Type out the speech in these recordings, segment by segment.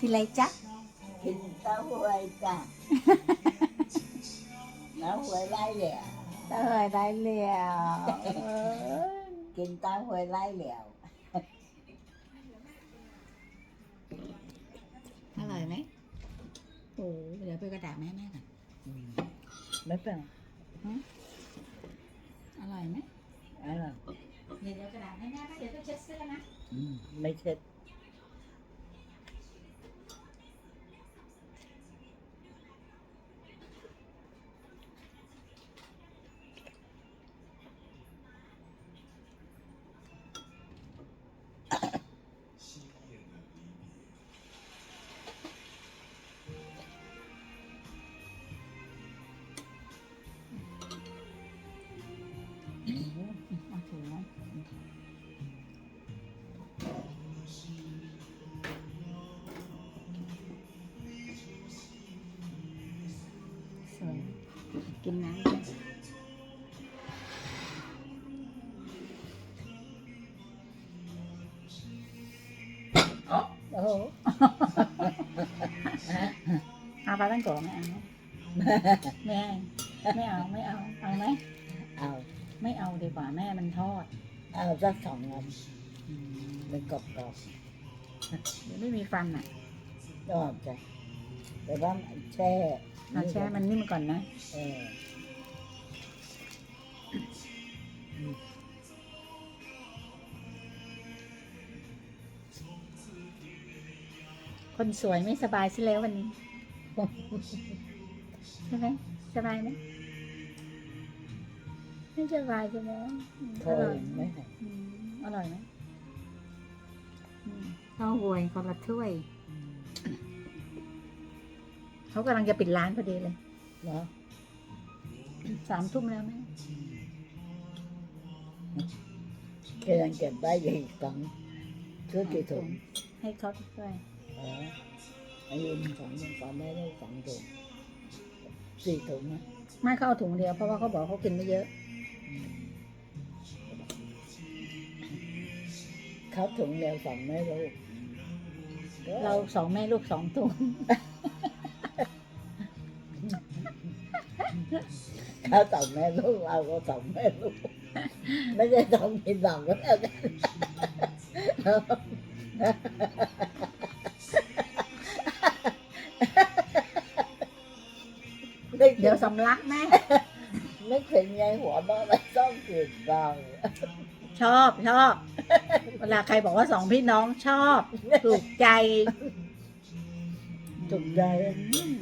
กินอะไรจ๊ะ กินเต้าหวยจ้ะเต้าหวยไล่เหลี่ยวเต้าหวยได้เหลียวเออกินเต้าหวยไล่เหลี่ยวอร่อยไหมโอ้เดี๋ยวไปกระดาษแม่แม่ก่อนไม่เป็นอร่อยไหมอะไรเดี๋ยวเดี๋ยวกระดาษแม่แม่เดี๋ยวต้องเช็ดเสื้อนะไม่เช็ด กินน้ำโอ้โหเอาปลาตั้งโกะไม่เอาไม่เอาไม่เอาไม่เอาเอาไหมเอาไม่เอาดีกว่าแม่มันทอด เอาสักสองอันเป็นกรอบกรอบไม่มีฟันอะๆยอดจ้ะแต่ว่าแช่ เราแช่มันนิ่มก่อนนะเออคนสวยไม่สบายซะแล้ววันนี้ ใช่ไหมสบายไหมไม่สบายใช่ไหมอืมเคอยร่อยไหมอืมอร่อยไหมอืมข้าวหวยคนละถ้วย เขากำลังจะปิดร้านพอดีเลยเนาะสามทุ่มแล้วแม่แค่ยังเก็บได้อีกสองชุดกี่ถุงให้เขาด้วยเอออายุสองสองไม่ได้สองถุงสี่ถุงนะไม่เขาเอาถุงเดียวเพราะว่าเขาบอกเขากินไม่เยอะ เขาถุงเดียวสองไม่รู้เราสองแม่ลูกสองถุง ขาสองแม่ลูกเราก็สองแม่ลูกไม่ใช่สองกินสองก็แล้วกันเดี๋ยวสำลักแม่นึกถึงยายหัวบ้าไปต้องกินบ้างชอบชอบ เวลาใครบอกว่าสองพี่น้องชอบ ถูกใจ ถูกใจอืม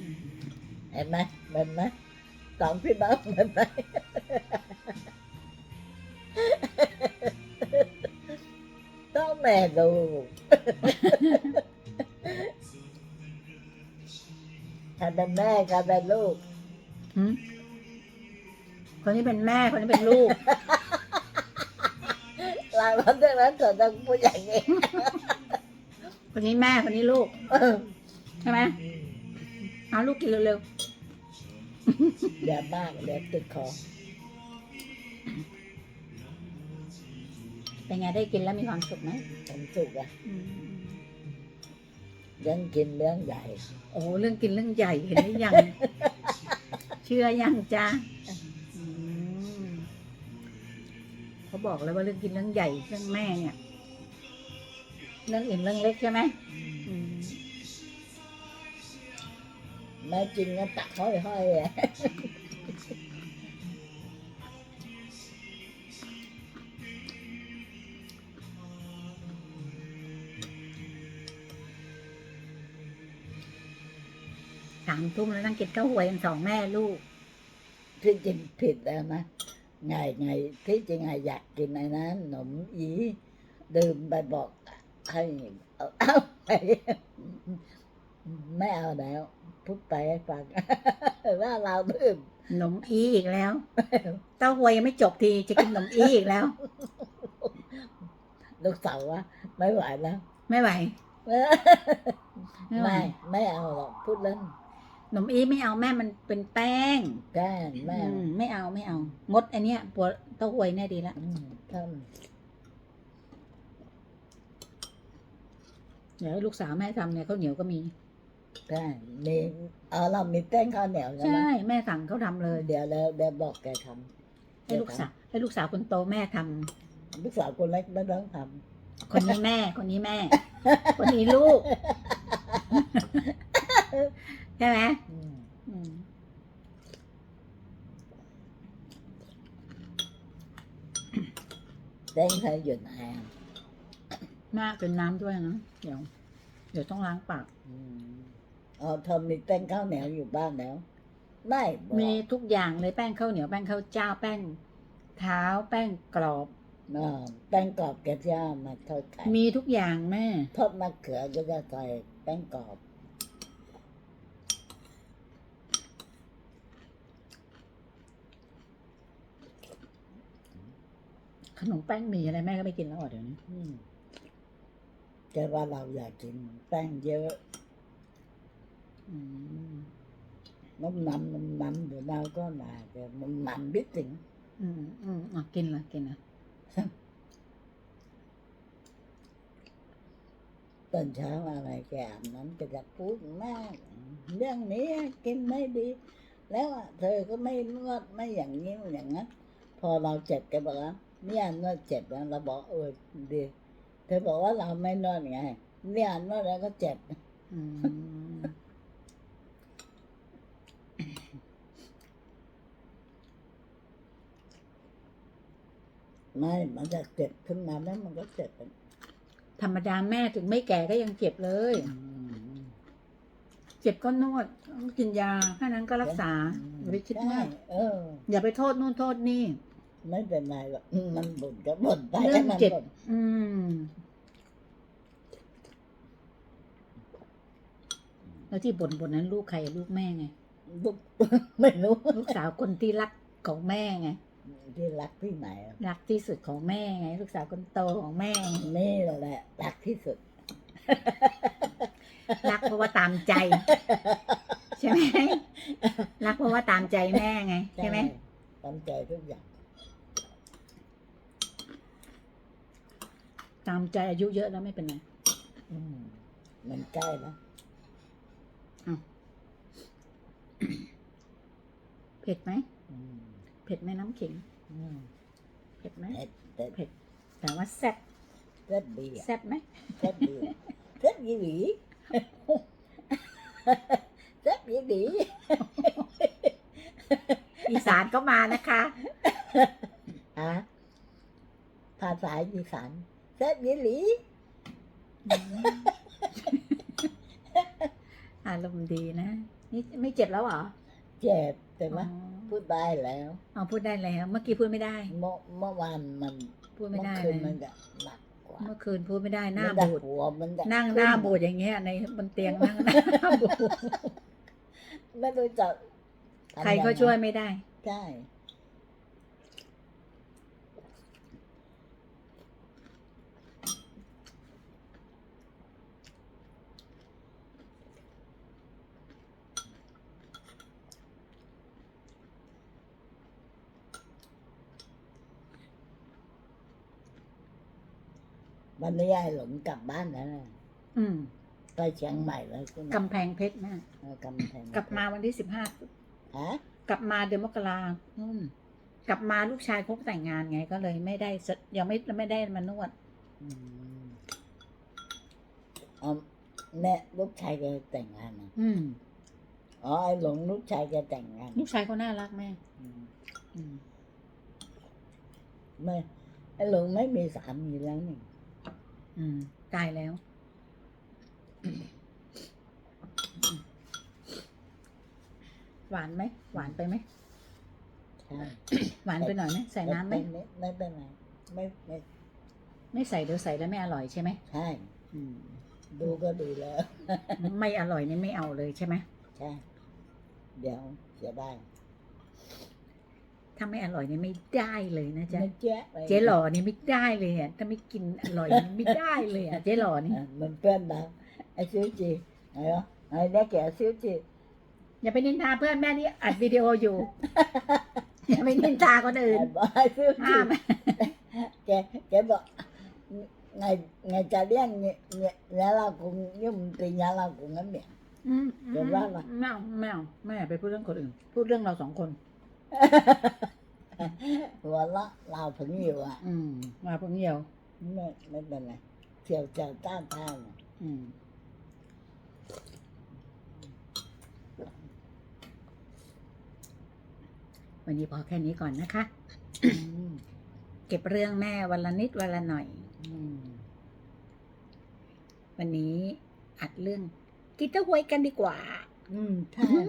เห็นไหมเห็นไหม สองพี่น้องเห็นไหมต้องแม่ดูใครเป็นแม่ใครเป็นลูก หืมคนนี้เป็นแม่คนนี้เป็นลูก เราเพราะฉะนั้นเธอต้องพูดอย่างนี้คนนี้แม่คนนี้ลูกใช่ไหมเอาลูกกินเร็ว อย่ามากเดี๋ยวติดคอๆเป็นไงได้กินแล้วมีความสุขไหมผมสุกอะอืมเรื่องกินเรื่องใหญ่ โอ้เรื่องกินเรื่องใหญ่เห็นหรือยัง เชื่อยังจ้าอืมเขาบอกแล้วว่าเรื่องกินเรื่องใหญ่เรื่องแม่เนี่ย เรื่องอื่นเรื่องเล็กใช่ไหม แม่จริงก็ตักห้อยๆอะสามทุ่มแล้วนั่งกินข้าวหวยกันสองแม่ลูก ที่จริงผิดแล้วนะไงไงที่จริงไงอยากกินไอ้นั้นขนมอีดื่มไปบอกให้เอาเอาไปไม่เอาแล้ว พูดไปให้ฟัง ว่าเราดื่มขนมอีอีกแล้ว เต้าหวยยังไม่จบทีจะกินขนมอีอีกแล้ว ลูกสาวว่าไม่ไหวแล้วไม่ไหว ไม่ไหวไม่ไม่เอาหรอกพูดเล่นขนมอีไม่เอาแม่มันเป็นแป้งแกล้งไม่อืเอามไม่เอาไม่เอางดไอันเนี้ยปวดเต้าหวยเนี่ยดีแล้วอืมท่านเดี๋ยวให้ลูกสาวแม่ทำเนี่ยข้าวเหนียวก็มี ใช่มีเออเรามีแป้งข้าวเหนียวใช่ไหมใช่ แม่สั่งเขาทำเลย เดี๋ยวเดี๋ยวเดี๋ยวบอกแกทำให้ลูกสาวให้ลูกสาวคนโตแม่ทำลูกสาวคนเล็กไม่ต้องทคนนี้แม่ คนนี้แม่ คนนี้ลูก ใช่ไหมำอืมอืมแป้งไทยหยุดแหงแม่เป็นน้ำด้วยนะเดี๋ยว เดี๋ยวต้องล้างปาก อืม อ๋อเธอมีแป้งข้าวเหนียวอยู่บ้านแล้ว ได้บอกมีทุกอย่างเลยแป้งข้าวเหนียวแป้งข้าวเจ้าแป้งเท้าแป้งกรอบอ่าแป้งกรอบแกจะเอามาทอดไข่มีทุกอย่างแม่ ทอดมะเขือก็จะใส่แป้งกรอบขนมแป้งหมีอะไรแม่ก็ไม่กินแล้วอะเดี๋ยวนี้ อืมแต่ว่าเราอยากกินแป้งเยอะ อืมน้ำมันน้ำมันเดี๋ยวเราก็มาแต่มันมันบิดถึง อืมอืมอะกินละกินละตอนเช้าอะไรแกอาบน้ำจะจะพูดมาก เรื่องนี้กินไม่ดี แล้วอะเธอก็ไม่นวดไม่อย่างนี้อย่างนั้น พอเราเจ็บแกบอกว่าเนี่ยนวดเจ็บแล้วเราบอกเออดีเธอบอกว่าเราไม่นวดไงเนี่ยนวดแล้วก็เจ็บอืม ไม่มันจะเจ็บขึ้นมาแล้วมันก็เจ็บธรรมดาแม่ถึงไม่แก่ก็ยังเจ็บเลยอืมเจ็บก็นวดต้องกินยาแค่นั้นก็รักษาอย่าไปคิดมากใช่เออ อย่าไปโทษนู่นโทษนี่ ไม่เป็นไรหรอกอืมมันบ่นก็บ่นไปเรื่องให้มันเจ็บ บ่นอืมแล้วที่บ่นบ่นนั้นลูกใครลูกแม่ไง ลูก ไม่รู้ ลูกสาวคนที่รักของแม่ไง ที่รักที่ไหนอะรักที่สุดของแม่ไง ลูกสาวคนโตของแม่ไงนี่แหละ รักที่สุด รักเพราะว่าตามใจ ใช่ไหมรักเพราะว่าตามใจแม่ไง ใช่ไหมตามใจทุกอย่าง ตามใจอายุเยอะแล้วไม่เป็นไรอืมมันใกล้แล้วเผ็ดไหมอืม เผ็ดไหมน้ำขิง อืมเผ็ดไหมเผ็ดเผ็ดแต่ว่าแซ่บเผ็ดดีอะแซ่บไหมเผ็ดดีอะเผ็ดยี่หลีเผ็ดยี่หลีอีสานก็มานะคะฮะภาษาอีสานเผ็ดยี่หลีอารมณ์ดีนะ นี่ไม่เจ็บแล้วเหรอ เจ็บแต่ว่าอ๋อพูดได้แล้วอ๋อพูดได้แล้ว เมื่อกี้พูดไม่ได้ เมื่อเมื่อวานมันพูดไม่ได้เมื่อคืนเลมันยจะหนักกว่าเมื่อคืนพูดไม่ได้หน้ามัจะบูดหัวมันจะนั่งขึ้หน้าบูดอย่างเงี้ยในบนเตียงนั่งหน้าบูดไม่รู้จะทำใครก็งไงช่วยไม่ได้ใช่ วันนี้ยายหลงกลับบ้านแล้วนะอืมไปเชียงใหม่แล้วใช่ไหมกำแพงเพชรนะเออกำแพงกลับมาวันที่สิบห้าฮะกลับมาเดือนมกราอืมกลับมาลูกชายคบแต่งงานไงก็เลยไม่ได้สยังไม่ไม่ได้มานวดอืมอ๋อแม่ลูกชายแกแต่งงานนะอืมอ๋อไอ้หลงลูกชายแกแต่งงานลูกชายเขาน่ารักแม่อืมอืม ไม่ไอ้หลงไม่มีสามีแล้วนี่ อืม ตายแล้ว หวานไหม หวานไปไหม ใช่หวานไปหน่อยไหมใส่น้ำไหม ไม่ไม่เป็นไรไม่ไม่ไม่ใส่เดี๋ยวใส่แล้วไม่อร่อยใช่ไหมใช่ อืม ดูก็ดูแล้ว ไม่อร่อยนี่ไม่เอาเลยใช่ไหม ใช่ เดี๋ยวเสียได้ ถ้าไม่อร่อยนี่ไม่ได้เลยนะจ๊ะไม่แจ๊ะไปเจ๊หล่อนี่ไม่ได้เลยอะถ้าไม่กินอร่อยนี่ไม่ได้เลยอะเจ๊หล่อนี่อะมันเพื่อนเราไอ้ซิวจีไอ้เหรอไอ้ได้แก่ซิวจีอย่าไปนินทาเพื่อนแม่ที่อัดวิดีโออยู่ อย่าไปนินทาคนอื่นไอ้บอยซิวจีห้ามแกแกบอก ngày ngày trả đen nhẹ nhẹ nhà là cũng nhưng thì nhà là cũng ngắm miệng อืมเดี๋ยวว่าล่ะแมวแมวแม่ไปพูดเรื่องคนอื่น พูดเรื่องเราสองคน หัวเราะเราถึงอยู่อะ อืมมาเพิ่งเหี่ยว ไม่ไม่เป็นไรเที่ยวเจ้าต้านทานอืมวันนี้พอแค่นี้ก่อนนะคะ อืมเก็บเรื่องแม่วันละนิดวันละหน่อย อืมวันนี้อัดเรื่องกินเต้าหวยกันดีกว่า อืมใช่อืม